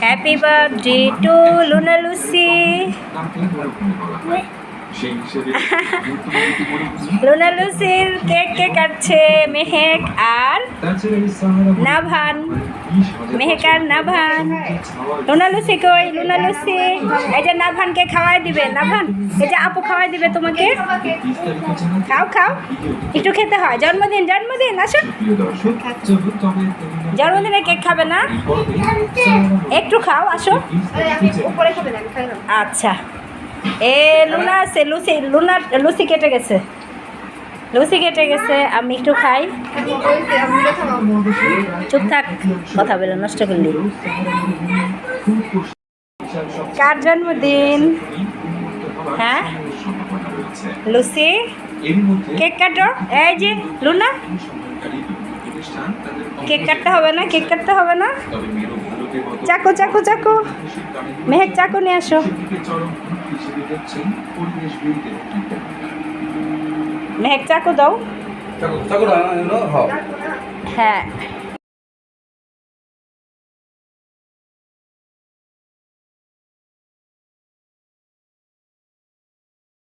Happy birthday to Luna Lucy Luna লুসির cake কে কাটছে মেহেক আর নাভান। মেহেক আর নাভান। লুনা লুসি কই লুনা লুসি এই যে নাভানকে খাওয়াই দিবে। নাভান এই যে আপু খাওয়াই দিবে তোমাকে। খাও খাও। একটু খেতে হয়। জন্মদিন জন্মদিন আসো জন্মদিনে কেক খাবে না? একটু খাও আসো। আচ্ছা। এ, লুনা আছে, লুচি, লুনা, লুচি কেটে গেছে। লুচি কেটে গেছে, আমি একটু খাই। চুপ থাক, কথা বলে নষ্ট করলি। কার জন্মদিন? হ্যাঁ? লুসি কেক কাটো? এই যে, লুনা। কেক কাটতে হবে না, কেক কাটতে হবে না? চাকু চাকু চাকু। মেহেক চাকু নিয়ে আসো। মেহেক চাকু দাও। হ্যাঁ।